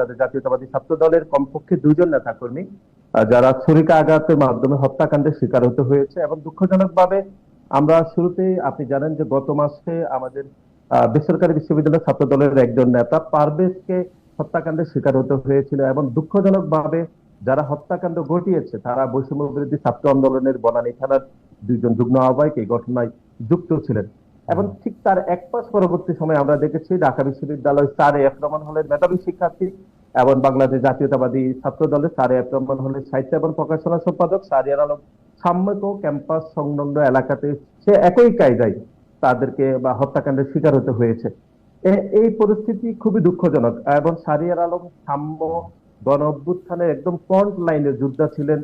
বাংলাদেশ জাতীয়তাবাদী ছাত্র দলের কমপক্ষে দুইজন নেতাকর্মী যারা ছুরিকা আঘাতের মাধ্যমে হত্যাকাণ্ডের শিকার হতে হয়েছে এবং দুঃখজনকভাবে আমরা শুরুতেই, আপনি জানেন যে গত মাসে আমাদের বেসরকারি বিশ্ববিদ্যালয়ের ছাত্র দলের একজন নেতা পারভেজকে হত্যাকাণ্ডের শিকার হতে হয়েছিল এবং দুঃখজনকভাবে যারা হত্যাকাণ্ড ঘটিয়েছে, তারা বৈষম্য বিরোধী ছাত্র আন্দোলনের বনানী থানার দুইজন যুগ্ম আহ্বায়ক এই ঘটনায় যুক্ত ছিলেন। এবং ঠিক তার এক মাস পরবর্তী সময় আমরা দেখেছি ঢাকা বিশ্ববিদ্যালয় স্যার এফ রহমান হলের মেধাবী শিক্ষার্থী এবং বাংলাদেশ জাতীয়তাবাদী ছাত্র দলের স্যার এফ রহমান হলের সাহিত্য এবং প্রকাশনা সম্পাদক সারিয়ার আলম সাম্যক ক্যাম্পাস সংলগ্ন এলাকাতে সে একই কায়দায় তাদেরকে বা হত্যাকাণ্ডের শিকার হতে হয়েছে। এই পরিস্থিতি খুবই দুঃখজনক এবং সারিয়ার আলম সাম্য গণ অভ্যুত্থানের একদম ফ্রন্ট লাইনের যোদ্ধা ছিলেন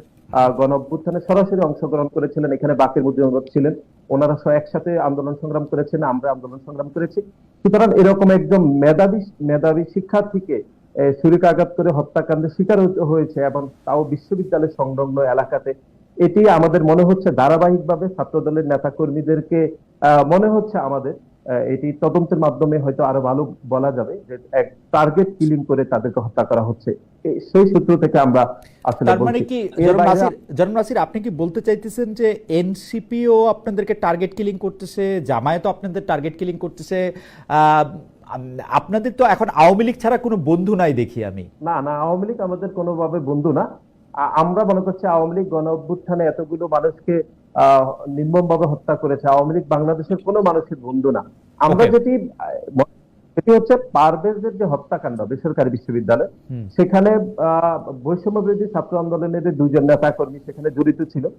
গণ অভ্যুত্থানে সরাসরি অংশগ্রহণ করেছিলেন, এখানে বাকের মুজিবুর ছিলেন। ওনারা সহ একসাথে আন্দোলন সংগ্রাম করেছেন, আমরা আন্দোলন সংগ্রাম করেছি। সুতরাং এরকম একজন মেধাবী মেধাবী শিক্ষার্থীকে ছুরিকাঘাত করে হত্যাকাণ্ডের শিকার হয়েছে এবং তাও বিশ্ববিদ্যালয় সংলগ্ন এলাকাতে। এটি আমাদের মনে হচ্ছে ধারাবাহিকভাবে ছাত্র দলের নেতা কর্মীদেরকে মনে হচ্ছে আমাদের এটি তদন্তের মাধ্যমে হয়তো আরও ভালো বলা যাবে যে এক টার্গেট কিলিং করে তাদেরকে হত্যা করা হচ্ছে। সেই সূত্র থেকে আমরা আসলে তার মানে কি এর জনাব বাইরে নাসির জনাব নাসির আপনি কি বলতে চাইতেছেন যে এনসিপিও আপনাদেরকে টার্গেট কিলিং করতেছে জামায়াতও আপনাদের টার্গেট কিলিং করতেছে? আপনাদের তো এখন আওয়ামী লীগ ছাড়া কোনো বন্ধু নাই দেখি আমি। না না আওয়ামী লীগ আমাদের কোনোভাবে বন্ধু না। আমরা মনে করছি আওয়ামী লীগ গণ অভ্যুত্থানে এতগুলো মানুষকে নির্মম ভাবে হত্যা করেছে। আওয়ামী লীগ বাংলাদেশের কোনো মানুষের বন্ধু না। আমরা. যেটি এটি হচ্ছে পারভেজের যে হত্যাকাণ্ড বেসরকারি বিশ্ববিদ্যালয় সেখানে আহ, বৈষম্য বিরোধী ছাত্র আন্দোলনের যে দুইজন নেতা কর্মী সেখানে জড়িত ছিল।